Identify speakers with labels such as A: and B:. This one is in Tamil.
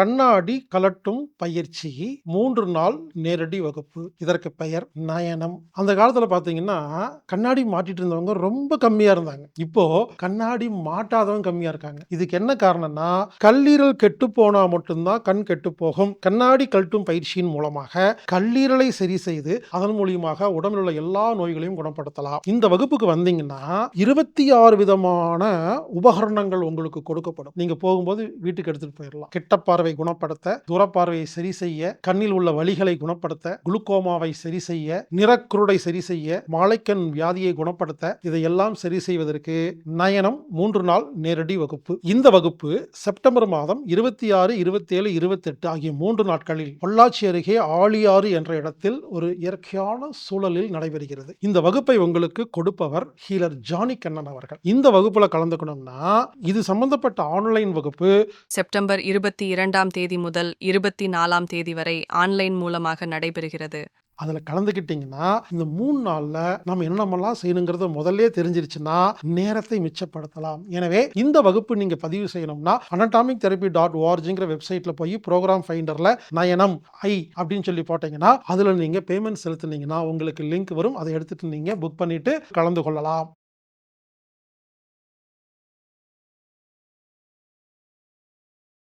A: கண்ணாடி கலட்டும் பயிற்சி மூன்று நாள் நேரடி வகுப்பு. இதற்கு பெயர் நயனம். அந்த காலத்துல பாத்தீங்கன்னா கண்ணாடி மாட்டிட்டு இருந்தவங்க ரொம்ப கம்மியா இருந்தாங்க. இப்போ கண்ணாடி மாட்டாதவங்க கம்மியா இருக்காங்க. இதுக்கு என்ன காரணம்னா கல்லீரல் கெட்டு போனா மட்டும்தான் கண் கெட்டு போகும். கண்ணாடி கழட்டும் பயிற்சியின் மூலமாக கல்லீரலை சரி செய்து அதன் மூலியமாக உடம்பில் உள்ள எல்லா நோய்களையும் குணப்படுத்தலாம். இந்த வகுப்புக்கு வந்தீங்கன்னா இருபத்தி ஆறு விதமான உபகரணங்கள் உங்களுக்கு கொடுக்கப்படும். நீங்க போகும்போது வீட்டுக்கு எடுத்துட்டு போயிடலாம் கெட்ட பார்வை குணப்படுத்த தூரப்பார்வையை சரி செய்ய கண்ணில் உள்ள வலிகளை குணப்படுத்த குளுக்கோமாவை சரி செய்ய நிறக்குருடை சரி செய்ய மாலைக்கண் வியாதியை குணப்படுத்த இதையெல்லாம் சரி செய்வதற்கு நயனம் மூன்று நாள் நேரடி வகுப்பு. இந்த வகுப்பு செப்டம்பர் மாதம் இருபத்தி ஆறு இருபத்தி ஏழு இருபத்தெட்டு ஆகிய மூன்று நாட்களில் பொள்ளாச்சி அருகே ஆழியாறு என்ற இடத்தில் ஒரு இயற்கையான சூழலில் நடைபெறுகிறது. இந்த வகுப்பை உங்களுக்கு கொடுப்பவர் ஹீலர் ஜானி கண்ணன் அவர்கள். இந்த வகுப்புல கலந்துக்கணும்னா இது சம்பந்தப்பட்ட ஆன்லைன் வகுப்பு.
B: செப்டம்பர் இருபத்தி இரண்டு இரண்டாம் தேதி முதல் இருபத்தி நாலாம் தேதி வரை ஆன்லைன் மூலமாக நடைபெறுகிறது.
A: அதில் கலந்துக்கிட்டிங்கன்னா இந்த மூணு நாளில் நம்ம என்னென்னலாம் செய்யணுங்கிறத முதல்ல தெரிஞ்சிருச்சுன்னா நேரத்தை மிச்சப்படுத்தலாம். எனவே இந்த வகுப்பு நீங்கள் பதிவு செய்யணும்னா அனட்டாமிக் தெரப்பி டாட் ஓஆர்ஜிங்கிற வெப்சைட்டில் போய் ப்ரோக்ராம் ஃபைண்டரில் நயனம் ஐ அப்படின்னு சொல்லி போட்டிங்கன்னா அதில் நீங்கள் பேமெண்ட் செலுத்துனீங்கன்னா உங்களுக்கு லிங்க் வரும். அதை எடுத்துகிட்டு நீங்கள் புக் பண்ணிவிட்டு கலந்து கொள்ளலாம்.